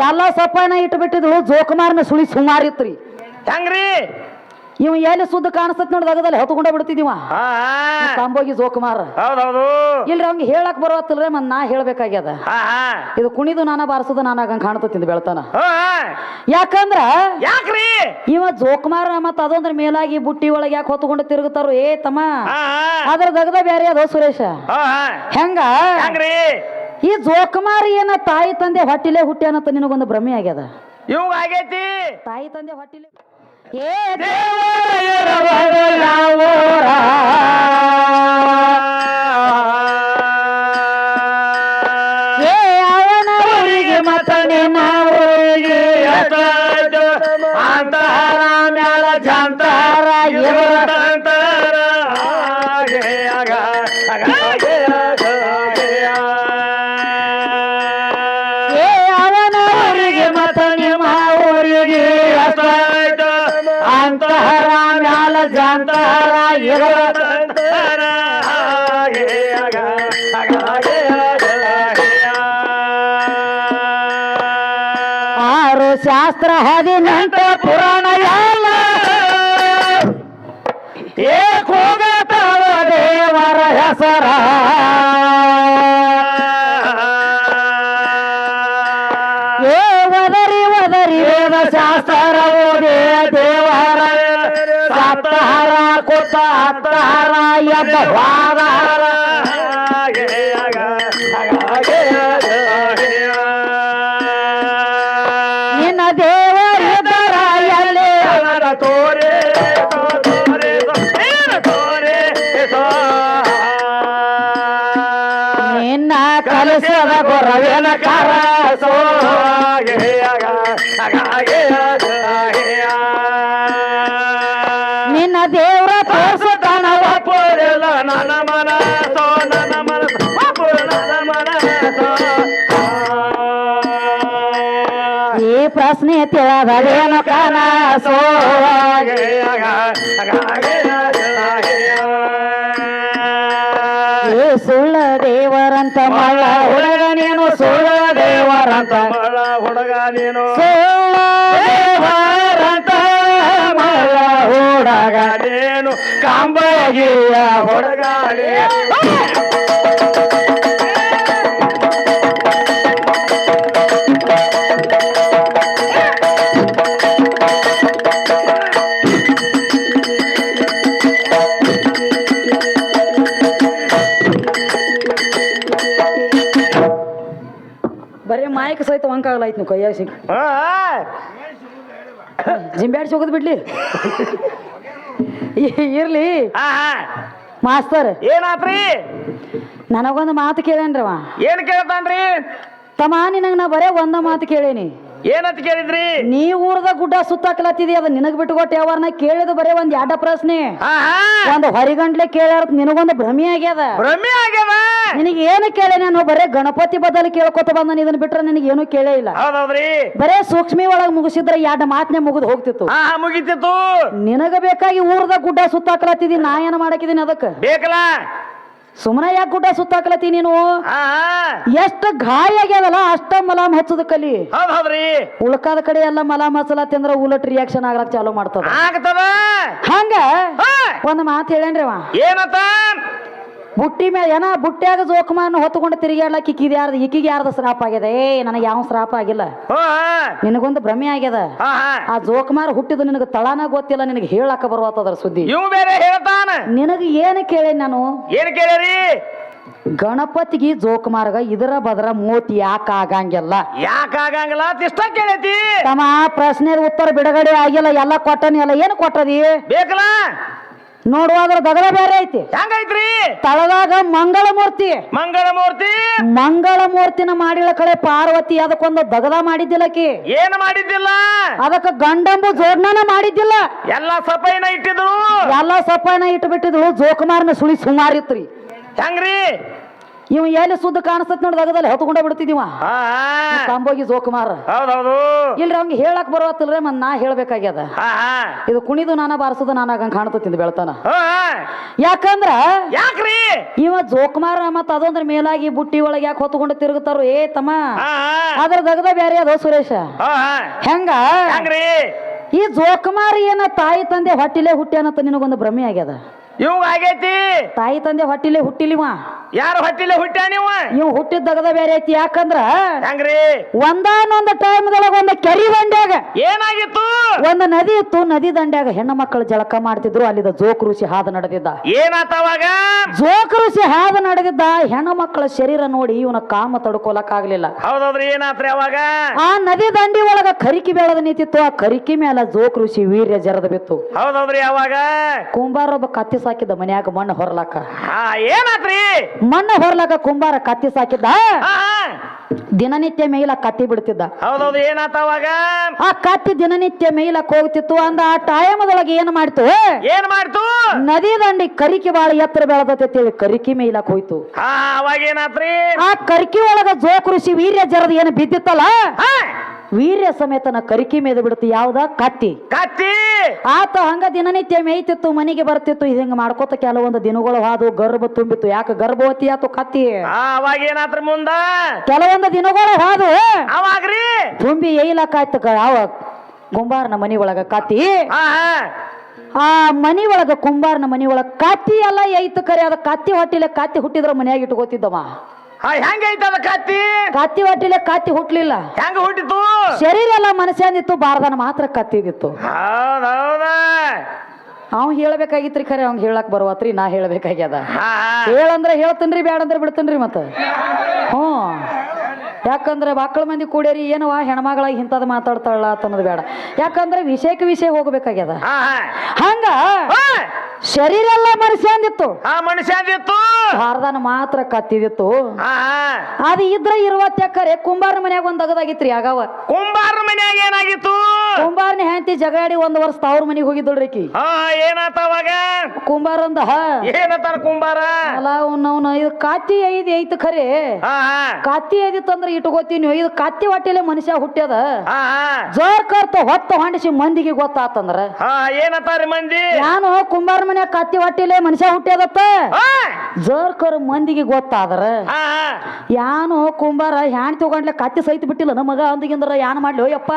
ಎಲ್ಲಾ ಸೊಪ್ಪನ ಇಟ್ಟು ಬಿಟ್ಟಿದ್ಳು ಜೋಕುಮಾರನ ಸುಳಿ ಸುಮಾರ್ ಇತ್ರಿ. ಹೆಂಗ್ರಿ? ಇವ ಎಲ್ಲಿ ಸುದ್ದ ಕಾಣಿಸ್ತತ್ ನೋಡಿ ದಗದಲ್ಲಿ ಹೊತ್ಕೊಂಡ ಬಿಡ್ತಿದೀವ ತಂಬೋಗಿ ಹಾ ಕಂಬೋಗಿ ಜೋಕುಮಾರ. ಹೌದೌದು. ಇಲ್ರಿ ಅವ್ನಿಗೆ ಹೇಳಕ್ ಬರೋತ್ತಿಲ್ರಿ ಮತ್ ನಾ ಹೇಳ್ಬೇಕಾಗ್ಯದ. ಹಾ ಹಾ. ಇದು ಕುಣಿದು ನಾನ ಬಾರಿಸೋದು ನಾನ ಹಂಗ ಕಾಣ್ತತಿಂದ ಬೆಳ್ತಾನ. ಹಾ ಹಾ. ಯಾಕಂದ್ರ ಯಾಕ್ರಿ? ಇವ ಜೋಕುಮಾರ ಮತ್ ಅದೊಂದ್ರ ಮೇಲಾಗಿ ಬುಟ್ಟಿ ಒಳಗೆ ಯಾಕೆ ಹೊತ್ಕೊಂಡು ತಿರುಗುತ್ತಾರೋ ಏ ತಮ್ಮ. ಹಾ ಹಾ. ಅದ್ರ ದಗದ ಬ್ಯಾರೆ ಅದೋ ಸುರೇಶ. ಹಾ ಹಾ. ಹೆಂಗ? ಹೆಂಗ್ರಿ? ಈ ಜೋಕುಮಾರಿಯನ್ನ ಏನ ತಾಯಿ ತಂದೆ ಹೊಟ್ಟಿಲೆ ಹುಟ್ಟಿ ಅನ್ನತ್ತ ನಿನಗೊಂದು ಭ್ರಮೆ ಆಗ್ಯದ ಇವಾಗ ಆಗೈತಿ? ತಾಯಿ ತಂದೆ ಹೊಟ್ಟಿಲೆ ಏ ಅಂತಾರ ಮ್ಯಾಲ ಜಂತಾರ ಇವ್ರ ಆರು ಶಾಸ್ತ್ರ ಹದಿನೆಂಟ ಪುರಾಣ ಎಲ್ಲ. ಏ ಕೂಗತಾವ ದೇವರ ಹೆಸರ. ಎದ್ದ ವಾದಾರ ನಿನ್ನ ತೋರೆ ತೋರೆ ತೋರೆ ನಿನ್ನ ಕಲಿಸದ ಗೊರವೇನ ಕಾರ ತಿಳಿದವೇನು ಕನಸೋ ಸುಳ್ಳ ದೇವರಂತ ಮಳ್ಳ ಹುಡುಗ ನೀನು ಸುಳ್ಳ ದೇವರಂತ ಹುಡುಗ ನೀನು ಸುಳ್ಳ ದೇವರಂತ ಮಳ್ಳ ಹುಡುಗ ನೀನು. ಕಾಂಬಗಿಯ ಹುಡುಗಾಳಿ ಸಹಿತ ವಂಕಾಗಲಾಯ್ತು ನೀವು ಕೈಯಾಗ ಸಿಕ್ ಹಾ ಜಿಂಬ್ಯಾಡ್ಸಿ ಹೋಗೋದು ಬಿಡ್ಲಿ. ಇರ್ಲಿ. ಮಾಸ್ತರ್. ಏನಾತ್ರಿ? ನನಗೊಂದು ಮಾತು ಕೇಳೇನ್ರವ? ಏನ್ ಕೇಳ್ತಾನ್ರಿ? ತಮ್ಮ ನಿನಗೆ ನಾ ಬರೇ ಒಂದ ಮಾತು ಕೇಳೇನಿ. ಏನಂತ ಕೇಳಿದ್ರಿ? ನೀ ಊರದ ಗುಡ್ಡ ಸುತ್ತಾಕಲತ್ತಿದಿ ಅದ ನಿನಗ್ ಬಿಟ್ಟುಕೊಟ್ಟೆ ಯಾವ ಕೇಳಿದ ಬರೇ ಒಂದ್ ಎರಡ ಪ್ರಶ್ನೆ. ಒಂದು ಹೊರಿಗಂಟ್ಲೆ ಕೇಳ್ಯಾರ ನಿನಗೊಂದು ಭ್ರಮೆ ಆಗ್ಯದ. ಭ್ರಮೆ ಆಗ್ಯದ? ನಿನಗೆ ಏನು ಕೇಳಿ ನಾನು? ಬರೇ ಗಣಪತಿ ಬದಲು ಕೇಳ್ಕೊತ ಬಂದ ಇದನ್ನ ಬಿಟ್ರೆ ನಿನಗೆ ಏನು ಕೇಳೇ ಇಲ್ಲ. ಹೌದೌದ್ರಿ? ಬರೇ ಸೂಕ್ಷ್ಮಿ ಒಳಗ್ ಮುಗಿಸಿದ್ರೆ ಎರಡ್ ಮಾತನೆ ಮುಗಿದು ಹೋಗ್ತಿತ್ತು. ಹಾ ಮುಗಿತಿತ್ತು. ನಿನಗ ಬೇಕಾಗಿ ಊರದ ಗುಡ್ಡ ಸುತ್ತಾಕಲತ್ತಿದಿ ನಾ ಏನ್ ಮಾಡಕಿದೀನಿ ಅದಕ್ಕೆ? ಬೇಕಲ್ಲ? ಸುಮ್ಮನೆ ಯಾಕೆ ಗುಡ್ಡ ಸುತ್ತಾಕಲತ್ತಿ ನೀನು? ಎಷ್ಟು ಗಾಯ ಆಗ್ಯದಲ್ಲ ಅಷ್ಟ ಮಲಾಮ್ ಹಚ್ಚದ ಕಲಿ. ಹೌದ್ ಹೌದ್ರಿ. ಉಳ್ಕಾದ ಕಡೆ ಎಲ್ಲ ಮಲಾಮ್ ಹಚ್ಚಲತ್ತಿಂದ್ರ ಉಲಟ್ ರಿಯಾಕ್ಷನ್ ಆಗ್ಲಕ್ ಚಾಲೂ ಮಾಡ್ತದ. ಹಂಗ? ಒಂದ್ ಮಾತು ಹೇಳೇನ್ರಿ ಅವ. ಏನತ್ತ ಬುಟ್ಟಿ ಮೇಲೆ ಏನ ಬುಟ್ಟ್ಯಾಗ ಜೋಕುಮಾರನ ಹೊತ್ಕೊಂಡು ತಿರುಗಾಡ್ಲಕ್ ಇಕ್ಕಿದ ಯಾರ್ದು ಇಕ್ಕಿಗೆ ಯಾರ್ದು ಶ್ರಾಪ ಆಗ್ಯದ? ಏ ನನಗೆ ಯಾವ ಶ್ರಾಪ ಆಗಿಲ್ಲ. ನಿನಗೊಂದು ಭ್ರಮೆ ಆಗ್ಯದ? ಆ ಜೋಕ್ಮಾರ್ ಹುಟ್ಟಿದ ನಿನಗೆ ತಳಾನ ಗೊತ್ತಿಲ್ಲ ನಿನಗೆ ಹೇಳಾಕ ಬರುವತ್ತದ್ರ ಸುದ್ದಿ. ಇವ್ ಬೇರೆ ಹೇಳ್ತಾನ. ನಿನಗೆ ಏನು ಕೇಳಿ ನಾನು? ಏನ್ ಕೇಳಿರಿ? ಗಣಪತಿಗೆ ಜೋಕುಮಾರ್ಗ ಇದರ ಬದರ ಮೋತಿ ಯಾಕ ಆಗಂಗಿಲ್ಲ? ಯಾಕ ಆಗಂಗಿಲ್ಲ ಇಷ್ಟ ಕೇಳೈತಿ. ತಮ್ಮ ಪ್ರಶ್ನೆ ಉತ್ತರ ಬಿಡುಗಡೆ ಆಗಿಲ್ಲ ಎಲ್ಲ ಕೊಟ್ಟನಿ ಎಲ್ಲ ಏನು ಕೊಟ್ಟದಿ? ಬೇಕಲ್ಲ? ನೋಡುವಾದ್ರ ದಗದ ಬೇರೆ ಐತಿ. ಹೆಂಗೈತ್ರಿ? ತಳದಾಗ ಮಂಗಳ ಮೂರ್ತಿ ಮಂಗಳ ಮೂರ್ತಿ ಮಂಗಳ ಮೂರ್ತಿನ ಮಾಡಿಳ ಕಡೆ ಪಾರ್ವತಿ ಅದಕ್ಕೊಂದು ದಗದ ಮಾಡಿದ್ದಿಲ್ಲಕಿ. ಏನ್ ಮಾಡಿದ್ದಿಲ್ಲ? ಅದಕ್ಕ ಗಂಡಂಬು ಜೋಡ್ನನ ಮಾಡಿದ್ದಿಲ್ಲ. ಎಲ್ಲ ಸಪೈನ ಇಟ್ಟಿದ್ರು ಎಲ್ಲ ಸಪೈನ ಇಟ್ಟು ಬಿಟ್ಟಿದ್ಳು ಜೋಕುಮಾರ್ನ ಸುಳಿ ಸುಮಾರಿತ್ರಿ ಹೆಂಗ್ರಿ? ಇವ ಎಲ್ಲಿ ಸುದ್ದ ಕಾಣಿಸ್ತತ್ ನೋಡಿ ದಗದಲ್ಲಿ? ಹೊತ್ಕೊಂಡ ಬಿಡ್ತಿದೀವ ಕಂಬೋಗಿ ಜೋಕುಮಾರ್. ಹೌದೌದು. ಇಲ್ರಿ ಅವ್ನಿಗೆ ಹೇಳಕ್ ಬರೋತಿಲ್ರಿ ಮತ್ ನಾ ಹೇಳ್ಬೇಕಾಗ್ಯದ. ಇದು ಕುಣಿದು ನಾನ ಬಾರಿಸೋದು ನಾನು ಆಗಂಗ್ ಕಾಣ್ತತಿಂದ ಬೆಳ್ತಾನ. ಯಾಕಂದ್ರ ಯಾಕ್ರಿ? ಇವ ಜೋಕುಮಾರ ಮತ್ ಅದೊಂದ್ರ ಮೇಲಾಗಿ ಬುಟ್ಟಿ ಒಳಗೆ ಯಾಕೆ ಹೊತ್ಕೊಂಡು ತಿರುಗುತ್ತಾರೋ ಏ ತಮ್ಮ. ಅದ್ರ ದಗದ ಬ್ಯಾರೆ ಅದ ಸುರೇಶ. ಹೆಂಗ? ಹೆಂಗ್ರಿ ಈ ಜೋಕುಮಾರ್ ಏನ ತಾಯಿ ತಂದೆ ಹೊಟ್ಟಿಲೆ ಹುಟ್ಟ್ಯಾನಂತ ನಿನಗೊಂದು ಭ್ರಮೆ ಆಗ್ಯದ? ಇವಾಗ ಆಗೈತಿ? ತಾಯಿ ತಂದೆ ಹೊಟ್ಟಿಲೆ ಹುಟ್ಟಿಲಿವ ಯಾರು ಹೊಟ್ಟಿಲೆ ಹುಟ್ಟ ನೀವ? ಇವ್ ಹುಟ್ಟಿದ ದಗದ ಬೇರೆ ಐತಿ ಯಾಕಂದ್ರ ಹೆಂಗ್ರಿ? ಒಂದಾನೊಂದು ಟೈಮ್ದೊಳಗ ಒಂದು ಕೆರಿ ದಂಡ್ಯಾಗ ಏನಾಗಿತ್ತು? ಒಂದು ನದಿ ಇತ್ತು ನದಿ ದಂಡ್ಯಾಗ ಹೆಣ್ಣು ಮಕ್ಕಳು ಜಳಕ ಮಾಡ್ತಿದ್ರು ಅಲ್ಲಿದ ಜೋಕ್ ಋಷಿ ಹಾದು ನಡೆದಿದ್ದ. ಏನಾತವಾಗ ಜೋಕ್ ಋಷಿ ಹಾದು ನಡೆದಿದ್ದ ಹೆಣ್ಣು ಮಕ್ಕಳ ಶರೀರ ನೋಡಿ ಇವನ ಕಾಮ ತಡ್ಕೊಲಕ್ಕಾಗ್ಲಿಲ್ಲ ಹೌದೌದ್ರಿ ಏನಾತ್ರಿ ಅವಾಗ? ಆ ನದಿ ದಂಡಿ ಒಳಗ ಕರಿಕಿ ಬೆಳೆದ ನಿಂತಿತ್ತು ಆ ಕರಿಕಿ ಮೇಲೆ ಜೋಕ್ ಋಷಿ ವೀರ್ಯ ಜರದ ಬಿತ್ತು. ಹೌದೌದ್ರಿ ಅವಾಗ? ಕುಂಬಾರ ಒಬ್ಬ ಕತ್ತಿ ಸಾಕಿದ್ದ ಮನ್ಯಾಗ ಮಣ್ಣು ಹೊರಲಾಕ. ಆ, ಏನಾತ್ರಿ? ಮಣ್ಣು ಹೊರಲಾಕ ಕುಂಬಾರ ಕತ್ತಿ ಸಾಕಿದ್ದ. ದಿನನಿತ್ಯ ಮೇಲ ಕತ್ತಿ ಬಿಡ್ತಿದ್ದ. ಹೌದೌದು ಏನಾತ ಅವಾಗ? ಆ ಕತ್ತಿ ದಿನನಿತ್ಯ ಮೇಯ್ಲಕ್ ಹೋಗ್ತಿತ್ತು ಅಂದ ಆ ಟೈಮದೊಳಗೆ ಏನ್ ಮಾಡ್ತು? ಏನ್ ಮಾಡ್ತು? ನದಿ ದಂಡಿ ಕರಿಕಿ ಬಾಳ ಎತ್ತರ ಬೆಳೆದತ್ತೇಳಿ ಕರಿಕಿ ಮೇಯ್ಲಕ್ ಹೋಯ್ತು. ಹಾ ಅವಾಗ ಏನಾತ್ರಿ? ಆ ಕರಿಕಿ ಒಳಗ ಜೋಕೃಷಿ ವೀರ್ಯ ಜರದ ಏನು ಬಿದ್ದಿತ್ತಲ್ಲ? ಹಾ. ವೀರ್ಯ ಸಮೇತನ ಕರಿಕಿ ಮೇದ ಬಿಡುತ್ತೆ. ಯಾವ್ದ? ಕತ್ತಿ. ಕತ್ತಿ! ಆತ ಹಂಗ ದಿನನಿತ್ಯ ಮೇಯ್ತಿತ್ತು ಮನೆಗೆ ಬರ್ತಿತ್ತು. ಹಿಂಗ ಮಾಡ್ಕೋತ ಕೆಲವೊಂದು ದಿನಗಳು ಹಾದು ಗರ್ಭ ತುಂಬಿತ್ತು. ಯಾಕೆ ಗರ್ಭವತಿ ಆತು ಕತ್ತಿ? ಅವಾಗ ಏನಾತ್ರಿ ಮುಂದ? ಕೆಲವೊಂದು ದಿನಗಳು ಹಾದು. ಅವಾಗ್ರಿ? ತುಂಬಿ ಏಯ್ಲಕ್ಕಾಯ್ತು ಯಾವ ಗುಂಬಾರನ ಮನಿ ಒಳಗ ಕತ್ತಿ? ಆ ಮನಿ ಒಳಗ ಕುಂಬಾರನ ಮನಿ ಒಳಗ ಕತ್ತಿ ಎಲ್ಲ ಏಯ್ತು ಕರೆ. ಅದ ಕತ್ತಿ ಹೊಟ್ಟಿಲೆ ಕತ್ತಿ ಹುಟ್ಟಿದ್ರ ಮನ್ಯಾಗ ಇಟ್ಕೋತಿದ್ದವ. ಹಾ ಕತ್ತಿ? ಕತ್ತಿ ಹೊಟ್ಟಿಲ್ಲ ಕತ್ತಿ ಹುಟ್ಲಿಲ್ಲ. ಹೆಂಗ ಹುಟ್ಟಿತು? ಶರೀರ ಎಲ್ಲ ಮನಸ್ಸಂದಿತ್ತು ಬಾರದನ ಮಾತ್ರ ಕತ್ತಿದಿತ್ತು. ಹೌದೌದ. ಅವ್ ಹೇಳ್ಬೇಕಾಗಿತ್ರಿ ಖರೆ ಅವ್ ಹೇಳಕ್ ಬರುವತ್ರಿ ನಾ ಹೇಳ್ಬೇಕಾಗ್ಯದ. ಹೇಳಂದ್ರೆ ಹೇಳ್ತನ್ರಿ ಬ್ಯಾಡಂದ್ರೆ ಬಿಡ್ತನ್ರಿ ಮತ್ತ. ಹ್ಞೂ. ಯಾಕಂದ್ರೆ ಮಕ್ಕಳ ಮಂದಿ ಕೂಡ್ಯಾರಿ ಏನವ ಹೆಣ್ಮಗಳಾಗಿ ಇಂಥದ್ದು ಮಾತಾಡ್ತಾಳ ಅನ್ನೋದು ಬೇಡ. ಯಾಕಂದ್ರೆ ವಿಷಯಕ್ಕೆ ವಿಷಯ ಹೋಗ್ಬೇಕಾಗ್ಯದ. ಹಂಗ ಶರೀರ ಎಲ್ಲ ಮನಸ್ಸಂದಿತ್ತು ಹಾ ಬಾರದನ ಮಾತ್ರ ಕತ್ತಿದಿತ್ತು. ಅದು ಇದ್ರ ಇರುವ ಎಕರೆ ಕುಂಬಾರ ಮನ್ಯಾಗ ಒಂದ್ ಅಗದಾಗಿತ್ರಿ ಆಗವ. ಕುಂಬಾರ ಮನ್ಯಾಗ ಏನಾಗಿತ್ತು? ಕುಂಬಾರನ ಹೆಂಡತಿ ಜಗಾಡಿ ಒಂದ್ ವರ್ಷ ತವ್ರ ಮನಿಗೆ ಹೋಗಿದ್ದಳ್ರಿ ಆಕಿ ಹಾ ಏನಾತ ಅವಾಗ? ಕುಂಬಾರಂದ ಏನತ್ತಾರ ಕುಂಬಾರ? ಅಲ್ಲ ಅವ್ನವ್ನ ಇದು ಕಾತಿ ಐದು ಐತ್ ಖರೆ. ಕಾತಿ ಹಾ ಐದಿತ್ತಂದ್ರ ಇಟ್ಕೋತೀವಿ ಇದು ಕಾತಿ ಹೊಟ್ಟೆಲೆ ಮನುಷ್ಯ ಹುಟ್ಟ್ಯದ. ಹಾ ಹಾ. ಜೋರ್ ಕರ್ತ ಹೊತ್ತ ಹೊಂಡಿಸಿ ಮಂದಿಗೆ ಗೊತ್ತಾತಂದ್ರ. ಹಾ ಮಂದಿ? ನಾನು ಕುಂಬಾರ ಮನೆ ಕಾತಿ ಹೊಟ್ಟಿಲೆ ಮನುಷ್ಯ ಹುಟ್ಟ್ಯದತ್ತ? ಹಾ. ಜೋರ್ ಕರ್ ಮಂದಿಗೆ ಗೊತ್ತಾದ್ರ. ಹಾ ಹಾ. ಯಾನು ಕುಂಬಾರ ಹ್ಯಾಣ್ ತಗೊಂಡ್ಲೆ ಕತ್ತಿ ಸಹಿತ ಬಿಟ್ಟಿಲ್ಲ. ನಮಗ ಮಗ ಅಂದಿಗಿಂದ್ರ ಯಾನ್ ಮಾಡ್ಲಿ ಯಪ್ಪ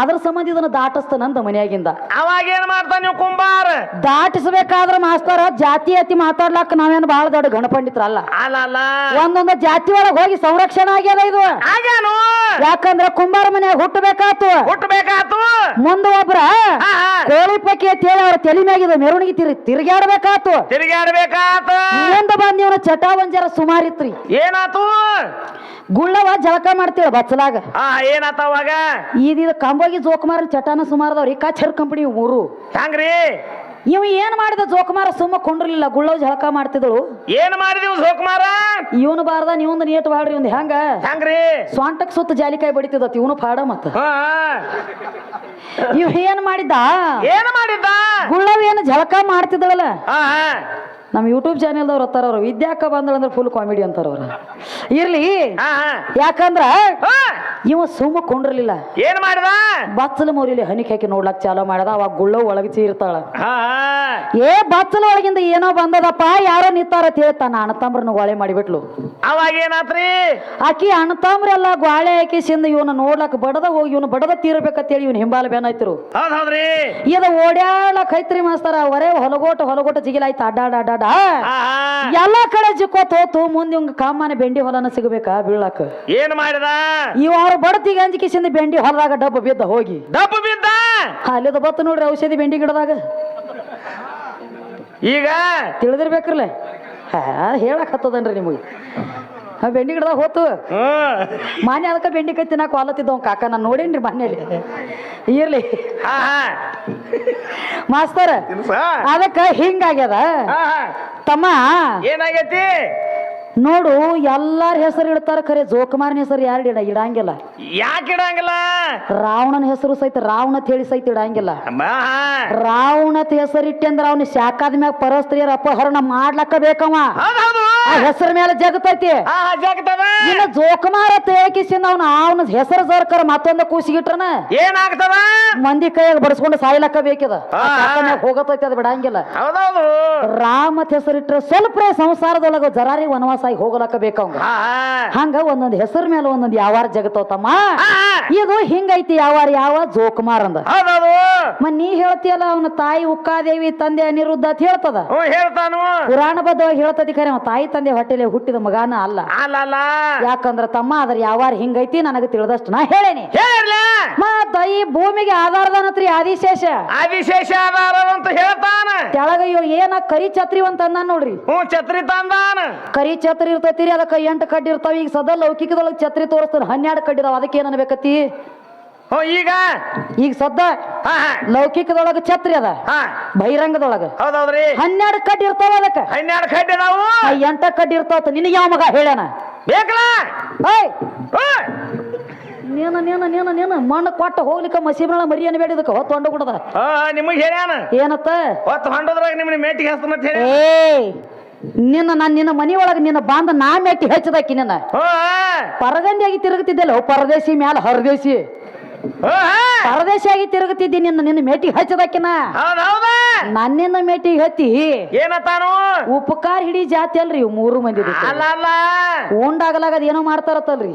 ಅದ್ರ ಸಂಬಂಧ ಇದನ್ನ ದಾಟಿಸ್ತಾನಂದ ಮನ್ಯಾಗಿಂದ. ಅವಾಗ ಏನ್ ಮಾಡ್ತಾನ ನೀವು ಕುಂಬಾರ? ದಾಟಿಸ್ಬೇಕಾದ್ರ ಮಾಸ್ತರ ಜಾತಿ ಅತಿ ಮಾತಾಡ್ಲಾಕ ನಾವೇನು ಬಹಳ ದೊಡ್ಡ ಗಣಪಂಡಿತ್ರಲ್ಲ. ಅಲ್ಲ ಅಲ್ಲ ಒಂದೊಂದು ಜಾತಿ ಒಳಗೆ ಹೋಗಿ ಸಂರಕ್ಷಣೆ ಆಗ್ಯದ ಇದು. ಯಾಕಂದ್ರೆ ಯಾಕಂದ್ರ ಕುಂಬಾರ ಮನ್ಯಾಗ ಹುಟ್ಟಬೇಕಾತು. ಹುಟ್ಟಬೇಕಾತು? ಮುಂದ ಒಬ್ರ ಕೋಳಿ ಪಕ್ಕಿ ಅಂತ ಹೇಳಿ ಅವ್ರ ತಲೆ ಮ್ಯಾಗಿದ ಮೆರವಣಿಗೆ ತಿರ್ ತಿರುಗಾಡ್ಬೇಕಾತು ತಿರುಗಾಡ್ಬೇಕಾತ ಮುಂದ ಬಂದ್ ನೀವು ಚಟಾವಂಜರ ಸುಮಾರಿತ್ರಿ. ಏನಾತು? ಗುಳ್ಳವ ಜಳಕ ಮಾಡ್ತೀಳ ಬಚ್ಚಲಾಗ. ಹಾ ಏನಾತ ಅವಾಗ ಇದು ಕಂಬೋಗಿ ಜೋಕುಮಾರನ್ ಚಟಾನ ಸುಮಾರದವ್ರಿ ಕಚರ್ ಕಂಪನಿ ಮೂರು ಹೆಂಗ್ರಿ? ಇವ ಏನ್ ಮಾಡಿದ ಜೋಕುಮಾರ ಸುಮ್ಮ ಕೊಂಡ್ರಲಿಲ್ಲ ಗುಳ್ಳವ್ ಜಳಕ ಮಾಡ್ತಿದಳು ಏನ್ ಮಾಡಿದಿವ್ ಸೋಕುಮಾರ ಇವನು ಬಾರ್ದ ನೀವೊಂದು ನೀಟ್ ಬಾಡ್ರಿ ಒಂದು ಹೆಂಗ? ಹೆಂಗ್ರಿ? ಸ್ವಾಂಟಕ್ ಸುತ್ತ ಜಾಲಿಕಾಯಿ ಬಡಿತಿದತ್ ಇವನು ಪಾಡ ಮತ್ತ. ಹಾ ಇವ್ ಏನ್ ಮಾಡಿದ್ದ? ಏನ್ ಮಾಡಿದ್ದ? ಗುಳ್ಳವ್ ಏನು ಜಳಕ ಮಾಡ್ತಿದಳಲ್ಲ ಹಾ. ನಮ್ಮ ಯೂಟ್ಯೂಬ್ ಚಾನೆಲ್ದವ್ರು ಅತ್ತಾರ ಅವ್ರು. ವಿದ್ಯಾಕ ಬಂದಳಂದ್ರೆ ಫುಲ್ ಕಾಮಿಡಿ ಅಂತಾರ ಅವ್ರು. ಇರ್ಲಿ. ಯಾಕಂದ್ರ ಇವ ಸುಮ್ಮ ಕೊಂಡಿರ್ಲಿಲ್ಲ. ಏನ್ ಮಾಡಿದ? ಬಚ್ಚಲ ಮೋರಿಲಿ ಹನಿಕ್ ಹಾಕಿ ನೋಡ್ಲಕ್ ಚಾಲೋ ಮಾಡದ. ಅವಾಗ ಗುಳ್ಳ ಒಳಗೆ ಚೀರ್ತಾಳ. ಏ ಬಚ್ಚಲ ಒಳಗಿಂದ ಏನೋ ಬಂದದಪ್ಪ ಯಾರೋ ನಿಂತಾರ ಅಂತ ಹೇಳ್ತಾನ. ಅಣ್ಣ ತಮ್ರನ್ನ ಗೋಳೆ ಮಾಡಿಬಿಟ್ಲು. ಅವಾಗ ಏನಾತ್ರಿ? ಆಕಿ ಅಣ್ಣ ಗ್ವಾಳೆ ಹಾಕಿ ಸಿಂದ ಇವನ ನೋಡ್ಲಕ್ ಬಡದ ಹೋಗಿ ಇವನು ಬಡದ ತೀರ್ಬೇಕಂತೇಳಿ ಇವ್ನ ಹಿಂಬಾಲ ಬೇನಾಯ್ತರು ಹೌದ್ ಹೌದ್ರಿ. ಇದು ಓಡ್ಯಾಳಕ್ ಐತ್ರಿ ಮಾಸ್ತರ ಅವರೇ ಹೊಲಗೋಟ ಹೊಲಗೋಟ ಜಿಗಿಲಾಯ್ತು ಅಡ್ಡಾಡ ಅಡ್ಡಾಡ ಎಲ್ಲಾ ಕಡೆ ಜಿಕ್ಕೋ ಹೋತು ಮುಂದೆ ಇವಂಗ ಕಾಮನ ಬೆಂಡಿ ಹೊಲನ ಸಿಗಬೇಕಾ ಬೀಳಾಕ. ಏನ್ ಮಾಡಿದ? ಇವ ಅವ್ರ ಬಡತಿಗೆ ಅಂಜಿಕಿಸಿಂದ ಬೆಂಡಿ ಹೊಲದಾಗ ಡಬ್ಬ ಬಿದ್ದ ಹೋಗಿ. ಡಬ್ಬ ಬಿದ್ದ? ಅಲ್ಲಿದ ಬತ್ತು ನೋಡ್ರಿ ಔಷಧಿ ಬೆಂಡಿ ಗಿಡದಾಗ. ಈಗ? ತಿಳಿದಿರ್ಬೇಕ್ರಲ್ಲ. ಹಾ ಹೇಳಕ್ ಹತ್ತದನ್ರಿ ನಿಮಗೆ. ಆ ಬೆಂಡಿ ಗಿಡದಾಗ ಹೋತು. ಮಾನ್ಯ ಅದಕ್ಕೆ ಬೆಂಡಿ ಕತ್ತಿನ ಕಾಲತ್ತಿದ್ದ ಹೊಲತ್ತಿದ್ದವ್ ಕಾಕ ನಾನು ನೋಡೇನ್ರಿ ಮನೇಲಿ ಇರ್ಲಿ. ಮಾಸ್ತರ್ ಅದಕ್ಕ ಹಿಂಗಾಗ್ಯದ. ತಮ್ಮ. ಏನಾಗೈತಿ? ನೋಡು ಎಲ್ಲಾರ ಹೆಸರು ಇಡ್ತಾರ ಖರೆ ಜೋಕುಮಾರನ ಹೆಸರು ಯಾರು ಇಡ ಇಡಂಗಿಲ್ಲ. ಯಾಕೆ ಇಡಂಗಿಲ್ಲ? ರಾವಣನ ಹೆಸರು ಸಹಿತ ರಾವಣ ಹೇಳಿ ಸಹಿತ ಇಡಂಗಿಲ್ಲ. ರಾವಣತ್ ಹೆಸರು ಇಟ್ಟೆ ಅಂದ್ರೆ ಅವ್ನ ಶಾಖಾದ ಮ್ಯಾಗ ಪರಸ್ತ್ರೀಯರ ಅಪಹರಣ ಮಾಡ್ಲಕ್ಕ ಬೇಕವ. ಆ ಹೆಸರ ಮೇಲೆ ಜಗತೈತಿ ಆ ಜಾಗತದ ಇನ್ನು ಜೋಕುಮಾರ ತೇಕಿಸಿಂದ ಅವನ ಅವನ ಹೆಸರು ಸರ್ಕಾರ ಮತ್ತೊಂದ ಕೂಸಿಗಿಟ್ರನ? ಏನಾಗ್ತದ? ಮಂದಿ ಕೈಯಾಗ ಬಡಿಸ್ಕೊಂಡು ಸಾಯ್ಲಕ್ಕ ಬೇಕಿದ. ಹೋಗತೈತಿ ಅದು ಬಿಡಂಗಿಲ್ಲ. ಹೌದೌದು. ರಾಮತ್ ಹೆಸರಿಟ್ರೆ ಸ್ವಲ್ಪ ಸಂಸಾರದೊಳಗ ಜರಾರಿ ವನವಾಸ ಆಗಿ ಹೋಗಲಕ್ಕ ಬೇಕವಂಗ ಹಂಗ ಒಂದೊಂದ್ ಹೆಸರ ಮೇಲೆ ಒಂದೊಂದ್ ಯಾವಾರ ಜಗತ್ತಮ್ಮ. ಇದು ಹಿಂಗೈತಿ ಯಾವಾರ ಯಾವ ಜೋಕುಮಾರ್ ಅಂದ. ಹೌದೌದು. ಮ ನೀ ಹೇಳ್ತಿಯಲ್ಲ ಅವನ ತಾಯಿ ಉಕ್ಕಾದೇವಿ ತಂದೆ ಅನಿರುದ್ಧ ಅಂತ ಹೇಳ್ತದ? ಹ್ಞೂ ಹೇಳ್ತಾನು. ಪುರಾಣ ಬದ್ಧವಾಗಿ ಹೇಳ್ತದಿ ಖರೆ ಅವ ತಾಯಿ ತಂದೆ ಹೊಟ್ಟೆಲೆ ಹುಟ್ಟಿದ ಮಗಾನ ಅಲ್ಲ. ಅಲ್ಲ ಅಲ್ಲ. ಯಾಕಂದ್ರ ತಮ್ಮ ಅದ್ರ ಯಾವಾರ ಹಿಂಗೈತಿ ನನಗ ತಿಳಿದಷ್ಟು. ನಾ ಹೇಳೇನಿ. ಹೇಳಿರ್ಲ ಮತ್ತ ಈ ಭೂಮಿಗೆ ಆಧಾರದನತ್ರಿ ಆದಿಶೇಷ. ಆದಿಶೇಷ ಆಧಾರ ಅಂತ ಹೇಳ್ತಾನ. ಕೆಳಗ ಇವ್ ಏನ ಕರಿ ಛತ್ರಿ ಅಂತ ಅಂದ ನೋಡ್ರಿ. ಹ್ಞೂ ಛತ್ರಿ ತಂದಾನ. ಕರಿ ಛತ್ರಿ ಇರ್ತೈತಿರಿ ಅದಕ್ಕೆ ಎಂಟು ಕಡ್ಡಿ ಇರ್ತಾವ. ಈಗ ಸದಾ ಲೌಕಿಕದೊಳಗೆ ಛತ್ರಿ ತೋರಿಸ್ತಾನೆ ಹನ್ನೆರಡು ಕಡ್ಡಿ ಇದಾವ. ಅದಕ್ಕೆ ಏನ್ ಅನ್ಬೇಕತಿ ಹ್ಞೂ ಈಗ? ಈಗ ಸದ್ದ ಹಾ ಹಾ. ಲೌಕಿಕದೊಳಗ ಛತ್ರಿ ಅದ. ಹಾ. ಬಹಿರಂಗದೊಳಗ. ಹೌದೌದ್ರಿ? ಹನ್ನೆರಡು ಕಡ್ಡಿ ಇರ್ತಾವ ಅದಕ್ಕ. ಹನ್ನೆರಡು ಕಡ್ಡಿ ನಾವು ಆ ಎಂಟ ಕಡ್ಡಿ ಇರ್ತಾವ ನಿನಗೆ ಯಾವ ಮಗ ಹೇಳ್ಯಾನ? ಬೇಕಲ್ಲ? ಏಯ್! ಹ್ಞೂ ನೀನು ನೀನು ನೀನು ನೀನು. ಮಣ್ಣು ಕೊಟ್ಟ ಹೋಗ್ಲಿಕ್ಕೆ ಮಸೀಬ್ರಳ ಮರಿ ಬೇಡ ಇದಕ್ಕೆ. ಹೊತ್ತು ಹೊಂಡ ಬಿಡದ. ಹಾ ನಿಮಗೆ ಹೇಳ್ಯಾನ? ಏನತ್ತ? ಹೊತ್ತು ಹೊಂಡದ್ರಾಗ ನಿಮ್ಮನ್ನ ಮೇಟಿಗೆ ಹಸ್ತನ ಅಂತ ಹೇಳಿ ಏಯ್! ನಿನ್ನ ನಾನು ನಿನ್ನ ಮನಿ ಒಳಗೆ ನಿನ್ನ ಬಾಂಧ ನಾ ಮೆಟ್ಟಿ ಹೆಚ್ಚದಾಕಿ ನಿನ್ನ. ಹ್ಞೂ ಪರಗಂಡಿಯಾಗಿ ತಿರುಗುತ್ತಿದ್ದಲ್ಲ. ಪರದೇಶಿ ಮ್ಯಾಲ ಹೊರದೇಶಿ. ಪರದೇಶಿಯಾಗಿ ತಿರುಗುತ್ತಿದ್ದಿ ನಿನ್ನ ನಿನ್ನ ಮೇಟಿಗೆ ಹಚ್ಚದಕ್ಕಿನ ಹೌದ ನನ್ನಿಂದ ಮೇಟಿಗೆ ಹತ್ತಿ. ಏನತ್ತಾನು ಉಪಕಾರ ಹಿಡಿ ಜಾತಿ ಅಲ್ರಿ ಇವ್ ಮೂರು ಮಂದಿ ಅಲ್ಲ ಅಲ್ಲ. ಉಂಡಾಗಲಾಗದ ಏನೋ ಮಾಡ್ತಾರತ್ತಲ್ರಿ.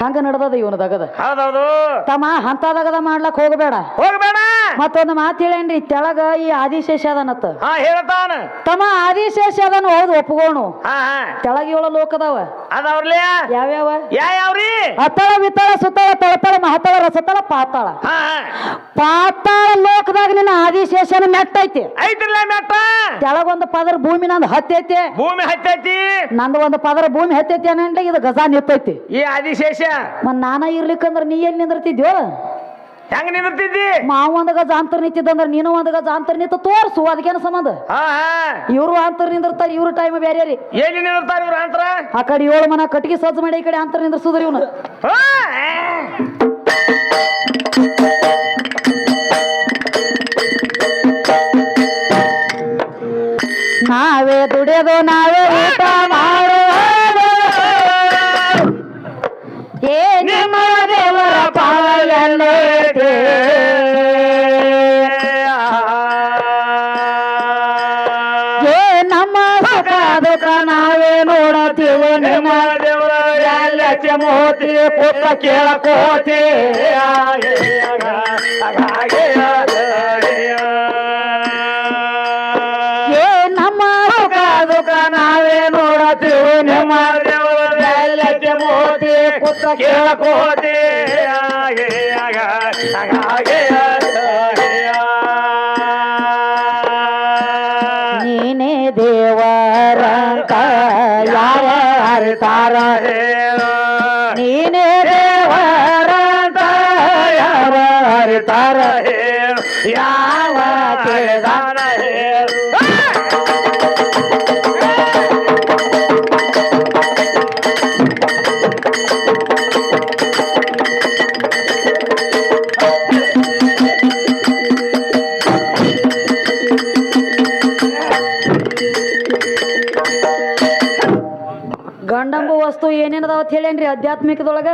ಹಂಗ ನಡ್ದದ ಇವನದಾಗದ ಹೌದೌದು ತಮ್ಮ ಹಂತದಾಗದ ಮಾಡ್ಲಕ್ ಹೋಗಬೇಡ. ಹೋಗ್ಬೇಡ! ಮತ್ತೊಂದು ಮಾತು ಹೇಳೇನ್ರಿ ತೆಳಗ ಈ ಆದಿಶೇಷ ಅದನತ್ತ. ಹಾ ಹೇಳ್ತಾನ. ತಮ್ಮ ಆದಿಶೇಷ ಅದನ್ನು ಹೌದು ಒಪ್ಕೋಣು. ಹಾ ಹಾ. ತೆಳಗ ಏಳು ಲೋಕದವ ಅದಾವ್ರಲೇ ಯಾವ್ಯಾವ? ಯಾವ್ಯಾವ್ರಿ? ಯಾವ್ರಿ ಅತ್ತಳ ವಿತ್ತಳ ಸುತ್ತಳ ತಳತಳ ಮಹತಳ ರಸತಳ ಪಾತಾಳ. ಹಾ ಹಾ. ಪಾತಾಳ ಲೋಕದಾಗ ನಿನ್ನ ಆದಿಶೇಷನ ಮೆಟ್ಟೈತಿ. ಐತಿರ್ಲ ಮೆಟ್ಟ? ತೆಳಗೊಂದು ಪದರ ಭೂಮಿ ನಂದು ಹತ್ತೈತಿ. ಭೂಮಿ ಹತ್ತೈತಿ? ನಂದು ಒಂದು ಪದರ ಭೂಮಿ ಹತ್ತೈತಿ ಅನ್ನ ಇದು ಗಜಾ ನಿಂತೈತಿ ಈ ಆದಿಶೇಷ? ಮತ್ ನಾನ ಇರ್ಲಿಕ್ಕಂದ್ರ ನೀ ಎಲ್ಲಿ ನಿಂದಿರ್ತಿದ್ಯೋ? ಹೆಂಗ್ ನಿಂತಿದ್ದಿ ಮಾವ ಒಂದ್ ಗಜ ಅಂತರ್ ನಿಂತಿದ್ದಂದ್ರ ನೀನು ಒಂದ್ ಗಜ ಅಂತರ್ ನಿಂತ ತೋರ್ಸು ಅದಕ್ಕೇನ ಸಂಬಂಧ? ಹಾ ಹಾ. ಇವ್ರು ಅಂತರ್ ನಿಂದಿರ್ತಾರ ಇವ್ರ ಟೈಮ್ ಬೇರೆ ರೀ ನಿಂದಿರ್ತಾರ ಇವ್ರ ಅಂತರ ಆ ಕಡೆ ಏಳು ಮನ ಕಟ್ಟಿಗೆ ಸಜ್ಜ ಮಾಡಿ ಈ ಕಡೆ ಅಂತರ್ ನಿಂದ್ರಸುದ್ರಿ ಇವನು. ಹಾ ನಾವೇ ದುಡಿಯೋದು ನಾವೇ ದುಃಖ ನಾವೇ ನೋಡತೀವಿ ನಿಮ್ಮ ದೇವರ ಎಲ್ಲಕ್ಕೆ ಮೋತಿ ಪುತ್ರ ಕೇಳಕೋತಿ ನಮ್ಮ ದುಃಖ ನಾವೇ ನೋಡತೀವಿ ನಿಮ್ಮ ಎಲ್ಲಕ್ಕೆ ಮೋತಿ ಪುತ್ರ ಕೇಳಕೋತಿ ಹರಿತಾರ ಯಾವ ಕೇಳಿದಾನ ಅಂತ ಹೇಳೇನ್ರಿ ಆಧ್ಯಾತ್ಮಿಕದೊಳಗ?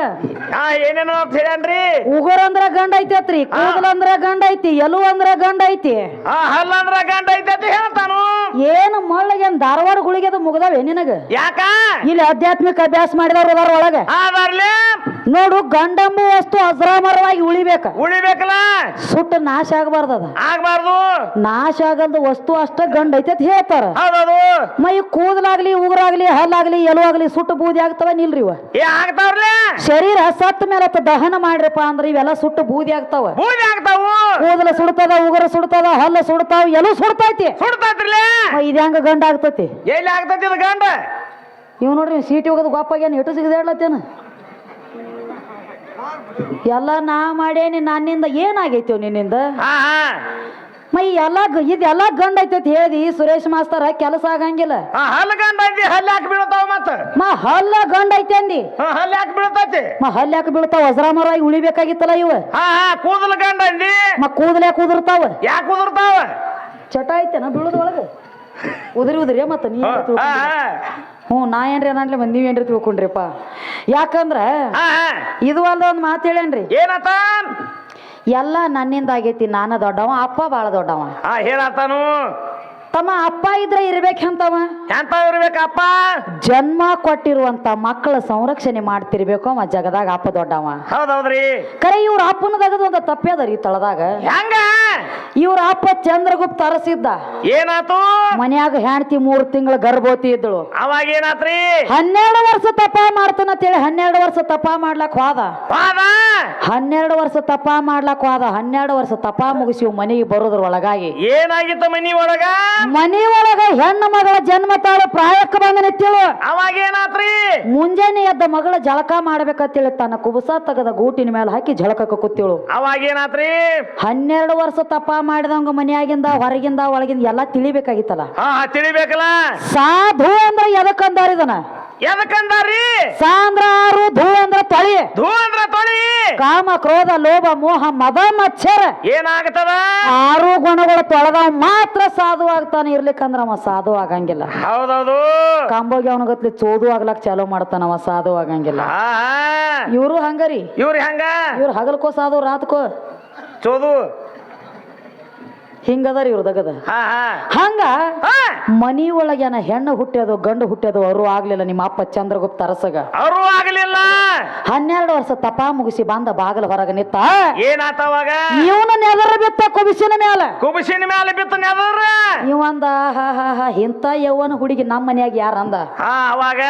ಹಾ ಏನೇನೋ ಅಂತ ಹೇಳ್ಯಾನ್ರಿ ಉಗುರ್ ಅಂದ್ರ ಗಂಡ ಐತೇತ್ರಿ ಕೂದಲ ಅಂದ್ರ ಗಂಡ ಐತಿ ಎಲು ಅಂದ್ರ ಗಂಡ ಐತಿ. ಹಲ್ಲ ಹಲ್ಲಂದ್ರ ಗಂಡ ಐತೈತಿ ಹೇಳ್ತಾನು. ಏನು ಮಳ್ಳಗೇನ್ ಧಾರವಾಡ ಗುಳಿಗೆದು ಮುಗ್ದಾವೆ ನಿನಗ? ಯಾಕ? ಇಲ್ಲಿ ಆಧ್ಯಾತ್ಮಿಕ ಅಭ್ಯಾಸ ಮಾಡಿದವ್ರು ಅದಾರ ಒಳಗ. ನೋಡು ಗಂಡಂಬು ವಸ್ತು ಅಜರಾಮರವಾಗಿ ಉಳಿಬೇಕ. ಉಳಿಬೇಕಲ್ಲ? ಸುಟ್ಟು ನಾಶ ಆಗಬಾರ್ದದ ಆಗ್ಬಾರ್ದು. ನಾಶ ಆಗಲ್ದ ವಸ್ತು ಅಷ್ಟ ಗಂಡ ಐತೆ ಅಂತ ಹೇಳ್ತಾರ. ಹೌದೌದು. ಮೈ ಕೂದಲಾಗ್ಲಿ ಉಗುರಾಗ್ಲಿ ಹಲ್ಲಾಗ್ಲಿ ಎಲುವಾಗ್ಲಿ ಆಗ್ಲಿ ಸುಟ್ಟು ಬೂದಿ ಆಗ್ತವ ನಿಲ್ರಿ ಇವ. ಏ ಶರೀರ ಸತ್ತ ಮೇಲೆ ಅತ್ತ ದಹನ ಮಾಡ್ರಪ್ಪ ಅಂದ್ರೆ ಇವೆಲ್ಲ ಸುಟ್ಟು ಬೂದಿ ಆಗ್ತಾವ. ಬೂದಿ ಆಗ್ತಾವು. ಕೂದಲ ಸುಡ್ತದ ಉಗುರ ಸುಡ್ತದ ಹಲ್ಲ ಸುಡ್ತಾವ ಎಲು ಸುಡ್ತೈತಿ. ಸುಡ್ತೈತ್ರಿಲೆ? ಇದ್ ಹೆಂಗ ಗಂಡ ಆಗ್ತತಿ? ಎಲ್ಲಿ ಆಗ್ತತಿ ಇದು ಗಂಡ? ಇವ್ ನೋಡ್ರಿ ಸೀಟಿ ಹೋಗೋದು ಗೊಪ್ಪಾಗೇನು ಎಟು ಸಿಗದೇಳ್ಲತ್ತೇನ ಎಲ್ಲ ನಾ ಮಾಡೇನಿ ನನ್ನಿಂದ ಏನಾಗೈತಿ ನಿನ್ನಿಂದ? ಮೈ ಎಲ್ಲ ಇದೆಲ್ಲ ಗಂಡ ಐತೈತಿ ಹೇಳಿ ಸುರೇಶ್ ಮಾಸ್ತರ ಕೆಲಸ ಆಗಂಗಿಲ್ಲ. ಹಲ್ಲ ಗಂಡ ಐತಿ ಹಲ್ಲ ಹಾಕಿ ಬೀಳ್ತಾವ ಮತ್ತ? ಮ ಹಲ್ಲ ಗಂಡ ಐತಿ ಅಂದಿ ಹಲ್ಲ ಹಾಕಿ ಯಾಕೆ ಬೀಳ್ತೈತಿ? ಮ ಹಲ್ಲ ಹಾಕಿ ಬೀಳ್ತಾವ? ವಜ್ರಾಮರಾಗಿ ಉಳಿಬೇಕಾಗಿತ್ತಲ್ಲ ಇವ? ಕೂದಲು ಗಂಡ ಅಂದಿ. ಮ ಕೂದಲ ಕುದುರ್ತಾವ ಯಾಕೆ ಕೂದಿರ್ತಾವ ಚಟ ಐತೆನ ಬೀಳದ ಒಳಗ ಉದ್ರಿ ಉದ್ರಿ ಮತ್ತ ನೀ ಹ್ಞೂ ನಾ ಏನ್ರಿ ಅನ್ನಲಿ ಬಂದ್ ನೀವೇನ್ರಿ ತಿಳ್ಕೊಂಡ್ರಿಪ್ಪ. ಯಾಕಂದ್ರ ಇದು ಅಲ್ಲ ಒಂದು ಮಾತು ಹೇಳೇನ್ರಿ? ಏನತ್ತ ಎಲ್ಲ ನನ್ನಿಂದ ಆಗೈತಿ ನಾನ ದೊಡ್ಡವ ಅಪ್ಪ ಬಾಳ ದೊಡ್ಡವ. ಹಾ ಹೇಳತ್ತಾನು ತಮ್ಮ ಅಪ್ಪ ಇದ್ರೆ ಇರ್ಬೇಕಂತವ ಇರ್ಬೇಕಪ್ಪ ಜನ್ಮ ಕೊಟ್ಟಿರುವಂತ ಮಕ್ಕಳ ಸಂರಕ್ಷಣೆ ಮಾಡ್ತಿರ್ಬೇಕು ಅವ ಜಗದಾಗ ಅಪ್ಪ ದೊಡ್ಡವ. ಹೌದೌದ್ರಿ ಕರೆ ಇವ್ರ ಅಪ್ಪನ ತಗದು ಒಂದು ತಪ್ಪೇದರಿ ತಳದಾಗ. ಹೆಂಗ? ಇವ್ರ ಅಪ್ಪ ಚಂದ್ರಗುಪ್ತ ಅರಸಿದ್ದ. ಏನಾತು? ಮನ್ಯಾಗ ಹೆಂಡತಿ ಮೂರ್ ತಿಂಗಳ ಗರ್ಭವತಿ ಇದ್ದಳು. ಅವಾಗ ಏನಾತ್ರಿ? ಹನ್ನೆರಡು ವರ್ಷ ತಪ ಮಾಡ್ತಾನಂತೇಳಿ ಹನ್ನೆರಡು ವರ್ಷ ತಪ ಮಾಡ್ಲಕ್ ಹೋದ. ಹನ್ನೆರಡು ವರ್ಷ ತಪ ಮಾಡ್ಲಕ್ ಹೋದ. ಹನ್ನೆರಡು ವರ್ಷ ತಪ ಮುಗಿಸಿ ಮನೆಗೆ ಬರೋದ್ರ ಒಳಗಾಗಿ. ಏನಾಗಿತ್ತು ಮನಿ ಒಳಗ? ಮನಿ ಒಳಗ ಹೆಣ್ಣು ಮಗಳ ಜನ್ಮ ತಾಳು ಪ್ರಾಯಕ್ಕ ಬಂದ ನಿಂತಿಳು ಅವಾಗ ಏನಾತ್ರಿ? ಮುಂಜಾನೆ ಎದ್ದ ಮಗಳ ಜಳಕ ಮಾಡ್ಬೇಕಂತೇಳಿ ತನ್ನ ಕುಬಸ ತಗದ ಗೂಟಿನ ಮೇಲೆ ಹಾಕಿ ಜಳಕಕ್ಕೆ ಕೂತಿಳು. ಅವಾಗ ಏನಾತ್ರಿ? ಹನ್ನೆರಡು ವರ್ಷ ತಪ ಮಾಡಿದವಂಗ ಮನ್ಯಾಗಿಂದ ಹೊರಗಿಂದ ಒಳಗಿಂದ ಎಲ್ಲಾ ತಿಳಿಬೇಕಾಗಿತ್ತಲ್ಲ? ಹಾ ಹಾ, ತಿಳಿಬೇಕಲ್ಲ? ಸಾಧು ಅಂದ್ರ ಎದಕ್ಕಂದಾರಿ ಸಾ ಅಂದ್ರ ಆರು ಧೂ ಅಂದ್ರ ತೊಳಿ. ಧೂ ಅಂದ್ರ ತೊಳಿ. ಕಾಮ ಕ್ರೋಧ ಲೋಭ ಮೋಹ ಮದ ಮಚ್ಚರ. ಏನಾಗ್ತದ ಆರು ಗುಣಗಳು ತೊಳೆದ ಮಾತ್ರ ಸಾಧು ಆಗ್ತಾನೆ ಇರ್ಲಿಕ್ಕಂದ್ರ ಅವ ಸಾಧು ಆಗಂಗಿಲ್ಲ. ಹೌದೌದು. ಕಾಂಬೋಗಿ ಅವನಗತ್ಲಿ ಚೋದು ಆಗ್ಲಕ್ ಚಾಲೂ ಅವ ಸಾಧು ಆಗಂಗಿಲ್ಲ. ಹಾ. ಇವರು ಹಂಗರಿ. ಇವ್ರಿ ಹಂಗ? ಇವ್ರು ಹಗಲ್ಕೋ ಸಾಧು ರಾತ್ಕೋ. ಚೋದು. ಹಿಂಗದಾರಿ ಇವ್ರ ದಗದ ಹಾ ಹಾ. ಹಂಗ ಹಾ. ಮನಿ ಒಳಗೇನ ಹೆಣ್ಣು ಹುಟ್ಟ್ಯದು ಗಂಡು ಹುಟ್ಟ್ಯದು ಅವರು ಆಗ್ಲಿಲ್ಲ ನಿಮ್ಮ ಅಪ್ಪ ಚಂದ್ರಗುಪ್ತ ಅರಸಗ. ಅವರು ಆಗ್ಲಿಲ್ಲ. ಹನ್ನೆರಡು ವರ್ಷ ತಪ ಮುಗಿಸಿ ಬಂದ ಬಾಗಲ ಹೊರಗ ನಿತ್ತ ಏನಾತ ಅವಾಗ? ಇವನು ನೆದರ ಬಿತ್ತ ಕುಬಿಸಿನ ಮ್ಯಾಲ. ಕುಬಿಸಿನ ಮ್ಯಾಲ ಬಿತ್ತ ನೆದರ? ಇವಂದ ಇಂತ ಯವ್ವನ ಹುಡುಗಿ ನಮ್ಮ ಮನ್ಯಾಗ ಯಾರ ಅಂದ ಅವಾಗ? ಅವಾಗ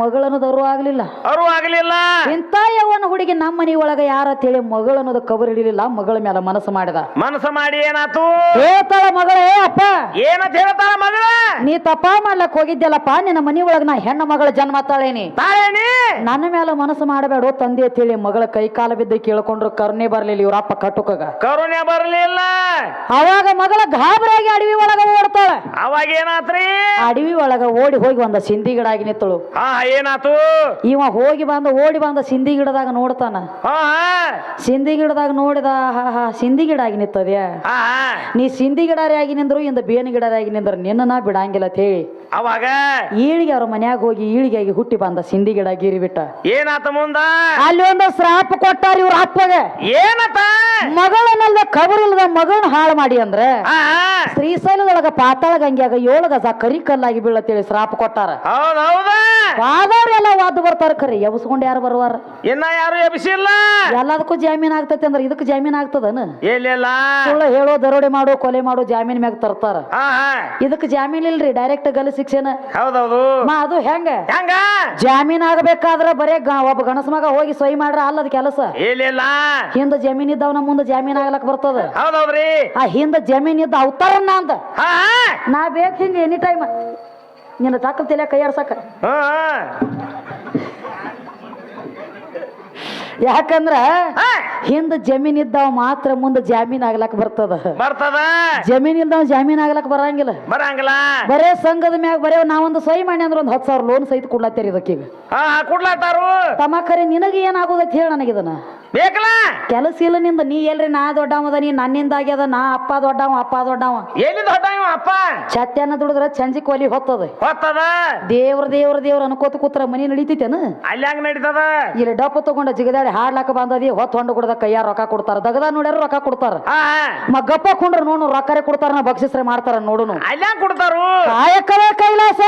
ಮಗಳನ್ನೋದವರು ಆಗ್ಲಿಲ್ಲ. ಅವರು ಆಗ್ಲಿಲ್ಲ? ಇಂತ ಯವ್ವನ ಹುಡುಗಿ ನಮ್ಮ ಮನಿ ಒಳಗ ಯಾರ ಅಂತೇಳಿ ಹೇಳಿ ಕಬರ್ ಹಿಡಿಲಿಲ್ಲ ಮಗಳ ಮೇಲೆ ಮನಸ್ಸು ಮಾಡಿದ. ಮನಸ್ಸು ಮಾಡಿ ಏನಾತು ಹೇಳ್ತಾಳ ಮಗಳೇ ಅಪ್ಪ. ಏನಂತ ಹೇಳ್ತಾಳ ಮಗಳ? ನೀ ತಪ್ಪ ಮಾಡ್ಲಕ್ ಹೋಗಿದ್ದೆಲ್ಲಪ್ಪ ನಿನ್ನ ಮನಿ ಒಳಗ ನಾ ಹೆಣ್ಣು ಮಗಳ ಜನ್ಮ ತಾಳೇನಿ. ತಾಳೇನಿ? ನನ್ನ ಮೇಲೆ ಮನಸ್ಸು ಮಾಡಬೇಡ ತಂದೆ ಅಂತ ಹೇಳಿ ಮಗಳ ಕೈ ಕಾಲ ಬಿದ್ದ ಕೇಳ್ಕೊಂಡ್ರು ಕರುಣೆ ಬರ್ಲಿಲ್ಲ ಇವರಪ್ಪ ಕಟ್ಟುಕಾಗ ಕರುಣೆ ಬರಲಿಲ್ಲ. ಅವಾಗ ಮಗಳ ಗಾಬರಿಯಾಗಿ ಅಡವಿ ಒಳಗ ಓಡ್ತಾಳ. ಅವಾಗ ಏನಾತ್ರಿ? ಅಡವಿ ಒಳಗ ಓಡಿ ಹೋಗಿ ಬಂದ ಸಿಂಧಿ ಗಿಡ ಆಗಿ ನಿಂತಳು. ಏನಾತು? ಇವ ಹೋಗಿ ಬಂದ ಓಡಿ ಬಂದ ಸಿಂಧಿ ಗಿಡದಾಗ ನೋಡ್ತಾನ. ಸಿಂಧಿ ಗಿಡದಾಗ ನೋಡಿದ ಹಾ ಹಾ ಸಿಂಧಿ ಗಿಡ ಆಗಿ ನಿಂತದ್ಯ? ಹಾ. ನೀ ಸಿಂಧಿ ಗಿಡಾರಿ ಆಗಿ ನಿಂದ್ರು ಇಂದ ಬೇನ ಗಿಡಾರಿ ಆಗಿ ನಿಂದ್ರ ನಿನ್ನ ಬಿಡಂಗಿಲ್ಲ ಅಂತ ಹೇಳಿ. ಅವಾಗ? ಈಳಿಗೆ ಅವ್ರ ಮನ್ಯಾಗ ಹೋಗಿ ಈಳಿಗೆ ಆಗಿ ಹುಟ್ಟಿ ಬಂದ ಸಿಂಧಿ ಗಿಡ ಗೀರಿ ಬಿಟ್ಟ. ಏನಾತ ಮುಂದ? ಅಲ್ಲಿ ಒಂದು ಶ್ರಾಪ ಕೊಟ್ಟಾರ ಇವ್ರ ಅಪ್ಪಗೆ. ಏನಪ್ಪ? ಮಗಳನ್ನಲ್ದ ಕಬರಿಲ್ಲದ ಮಗಳನ್ನ ಹಾಳು ಮಾಡಿ ಅಂದ್ರೆ. ಶ್ರೀಶೈಲದೊಳಗ ಪಾತಾಳ ಗಂಗ್ಯಾಗ ಏಳು ಗಜ ಕರಿ ಕಲ್ಲಾಗಿ ಬೀಳತ್ತೇಳಿ ಶ್ರಾಪ ಕೊಟ್ಟಾರ. ಪಾದವ್ರೆಲ್ಲ ವಾದ ಬರ್ತಾರ ಕರಿ ಎಬ್ಸ್ಕೊಂಡು ಯಾರು ಬರುವಾರ? ಇನ್ನ ಯಾರು ಎಬ್ಸಿಲ್ಲ? ಎಲ್ಲದಕ್ಕೂ ಜಾಮೀನ್ ಆಗ್ತೈತಿ ಅಂದ್ರೆ ಇದಕ್ಕೆ ಜಾಮೀನ್ ಆಗ್ತದನ? ಸುಳ್ಳು ಹೇಳೋ ದರೋಡೆ ಮಾಡೋ ಕೊಲೆ ಮಾಡೋ ಜಾಮೀನ್ ಮ್ಯಾಗ ತರ್ತಾರ. ಇದಕ್ಕೆ ಜಾಮೀನ್ ಇಲ್ರಿ ಡೈರೆಕ್ಟ್ ಗಲ್ ಶಿಕ್ಷೆನ. ಹೌದೌದು. ಮಾ ಅದು ಹೆಂಗ? ಹೆಂಗ? ಜಾಮೀನ್ ಆಗ್ಬೇಕಾದ್ರ ಬರೇ ಗ- ಒಬ್ಬ ಗಣಸ ಮಗ ಹೋಗಿ ಸಹಿ ಮಾಡ್ರ ಅಲ್ಲದ ಕೆಲಸ? ಹಿಂದ ಜಮೀನ್ ಇದ್ದವನ ಮುಂದೆ ಜಮೀನ್ ಆಗ್ಲಕ್ ಬರ್ತದ? ಹೌದೌದ್ರಿ. ಆ ಹಿಂದ ಜಮೀನ್ ಇದ್ದ ಅವತಾರನ್ನ ಅಂತ ಹಾ. ನಾ ಬೇಕು ಹಿಂಗ ಎನಿ ಟೈಮ್ ನಿನ್ನ ತಕ್ಕ ತಲೆ ಕೈಯಾಡ್ಸಕ್ಕ ಹಾ ಹಾ. ಯಾಕಂದ್ರ. ಹಿಂದ ಜಮೀನ್ ಇದ್ದಾವ ಮಾತ್ರ ಮುಂದೆ ಜಾಮೀನ್ ಆಗ್ಲಕ್ ಬರ್ತದ. ಬರ್ತದ? ಜಮೀನ್ ಇಲ್ದವ ಜಾಮೀನ್ ಆಗ್ಲಕ್ ಬರಂಗಿಲ್ಲ. ಬರಂಗಿಲ್ಲ? ಬರೇ ಸಂಘದ ಮ್ಯಾಗ ಬರೇ ನಾವೊಂದು ಸಹಿ ಮಾಡಿ ಅಂದ್ರೆ ಒಂದು ಹತ್ತು ಸಾವಿರ ಲೋನ್ ಸಹಿತ ಕೊಡ್ಲತ್ತೀರಿ ಇದಕ್ಕೀಗ. ಕೊಡ್ಲಾತಾರು? ತಮ್ಮ ಖರೆ ನಿನಗೆ ಏನಾಗೋದೈತಿ ಹೇಳ ನನಗಿದನ ಬೇಕಲ್ಲ? ಕೆಲಸ ಇಲ್ಲ ನಿಂದ ನೀ ಎಲ್ರಿ ನಾ ದೊಡ್ಡವದ ನೀ ನನ್ನಿಂದ ಆಗ್ಯದ ನಾ ಅಪ್ಪ ದೊಡ್ಡವ ಅಪ್ಪ ದೊಡ್ಡವ. ಎಲ್ಲಿ ದೊಡ್ಡ ಇವ ಅಪ್ಪ? ಚತ್ಯನ ದುಡಿದ್ರ ಚಂಜಿ ಕೊಲಿ ಹೊತ್ತದ. ಹೊತ್ತದ? ದೇವ್ರ ದೇವ್ರ ದೇವ್ರ ಅನ್ಕೋತ ಕೂತ್ರ ಮನಿ ನಡೀತೈತೇನ? ಅಲ್ಲಿ ಹಂಗ ನಡೀತದ? ಇಲ್ಲಿ ಡಪ್ಪ ತಗೊಂಡ ಜಿಗದಾಡಿ ಹಾಡ್ಲಾಕ ಬಂದದಿ ಹೊತ್ತು ಹೊಂಡ ಕುಡ್ದ ಕೈಯಾರ ರೊಕ್ಕ ಕೊಡ್ತಾರ. ದಗದ ನೋಡ್ಯಾರ ರೊಕ್ಕ ಕೊಡ್ತಾರ. ಮಗ್ಗಪ್ಪ ಕುಂಡ್ರ ನೋಡು ರೊಕ್ಕರೆ ಕೊಡ್ತಾರ ನಾ ಬಕ್ಷಿಸ್ರೆ ಮಾಡ್ತಾರ ನೋಡುನು. ಅಲ್ಲಿ ಕೊಡ್ತಾರು? ಕಾಯಕವೇ ಕೈಲಾಸ.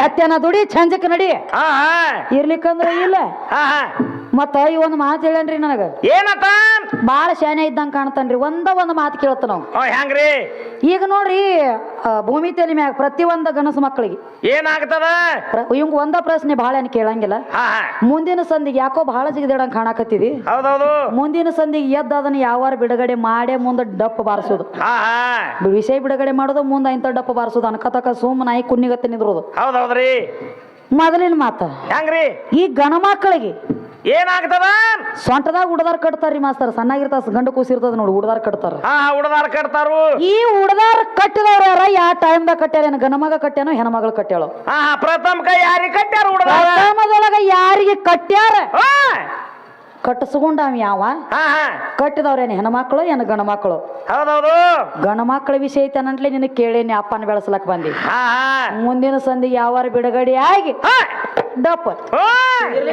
ಸತ್ಯನ ದುಡಿ ಚಂಜಕ್ ನಡಿ. ಇರ್ಲಿಕ್ಕಂದ್ರ ಇಲ್ಲ. ಮತ್ತ ಈ ಒಂದು ಮಾತು ಹೇಳೇನ್ರಿ ನನಗ. ಏನತ್ತ ಬಾಳ ಶಾನೆ ಇದ್ದಂಗ ಕಾಣ್ತಾನ್ರಿ ಒಂದ ಒಂದು ಮಾತು ಕೇಳ್ತ ನಾವು. ಹೆಂಗ್ರಿ ಈಗ ನೋಡ್ರಿ ಆ, ಭೂಮಿ ತಲೆ ಮ್ಯಾಗ ಪ್ರತಿ ಒಂದ ಗಣಸು ಮಕ್ಕಳಿಗೆ ಏನಾಗ್ತದ? ಇವಂಗ ಒಂದ ಪ್ರಶ್ನೆ ಭಾಳ ಏನ್ ಕೇಳಂಗಿಲ್ಲ. ಹಾ ಹಾ. ಮುಂದಿನ ಸಂದಿಗೆ ಯಾಕೋ ಬಹಳ ಜಿಗದೇಡಂಗ್ ಕಾಣಕತ್ತಿದಿ ಹೌದೌದು. ಮುಂದಿನ ಸಂದಿಗೆ ಎದ್ದು ಅದನ್ನ ಯಾವಾರ ಬಿಡುಗಡೆ ಮಾಡೇ ಮುಂದೆ ಡಪ್ಪ ಬಾರಿಸೋದು. ಹಾ ಹಾ. ವಿಷಯ ಬಿಡುಗಡೆ ಮಾಡೋದು ಮುಂದೆ ಇಂಥ ಡಪ್ಪ ಬಾರಿಸೋದು ಅನ್ಕತಕ ಸುಮ್ಮ ನಾಯಿ ಕುನ್ನಿಗತ್ತೆ ನಿಂದ್ರೋದು ಹೌದೌದ್ರಿ. ಮೊದಲಿನ ಮಾತ. ಹೆಂಗ್ರಿ ಈ ಗಣ ಮಕ್ಕಳಿಗೆ ಏನಾಗ್ತದ? ಸೊಂಟದಾಗ ಉಡದಾರ್ ಕಟ್ತಾರ್ರಿ ಮಾಸ್ತರ್. ಸಣ್ಣಾಗಿರ್ತಾರ ಗಂಡು ಕೂಸಿರ್ತದ ನೋಡಿ ಉಡದಾರ್ ಕಟ್ತಾರ. ಹಾ ಹುಡದಾರ ಕಟ್ತಾರು. ಈ ಉಡದಾರ್ ಕಟ್ಟಿದವ್ರ ಯಾರ? ಯಾವ ಟೈಮ್ದಾಗ ಕಟ್ಟ್ಯಾರ ಗಣಮಗ ಕಟ್ಟ್ಯಾನೋ ಹೆಣ್ಮಗಳು ಕಟ್ಟ್ಯಾಳೋ? ಹಾ ಹಾ, ಪ್ರಥಮ ಕೈ ಯಾರಿಗೆ ಕಟ್ಟ್ಯಾರ ಉಡದಾರ? ಪ್ರಥಮದೊಳಗ ಯಾರಿಗೆ ಕಟ್ಟ್ಯಾರ? ಕಟ್ಟಿಸ್ಕೊಂಡ ಅವ್ ಯಾವ? ಕಟ್ಟಿದವ್ರೇನು ಹೆಣ್ಮಕ್ಳು ಏನು? ಗಂಡ ಮಕ್ಕಳು ಹೌದೌದು. ಗಣ ಮಕ್ಕಳ ವಿಷಯ ಐತನಂಟ್ಲೆ ನಿನ್ನ ಕೇಳೇನಿ ಅಪ್ಪನ ಬೆಳೆಸ್ಲಕ್ ಬಂದಿ. ಮುಂದಿನ ಸಂದಿಗೆ ಯಾವಾರ ಬಿಡುಗಡೆ ಆಗಿ डपत होय.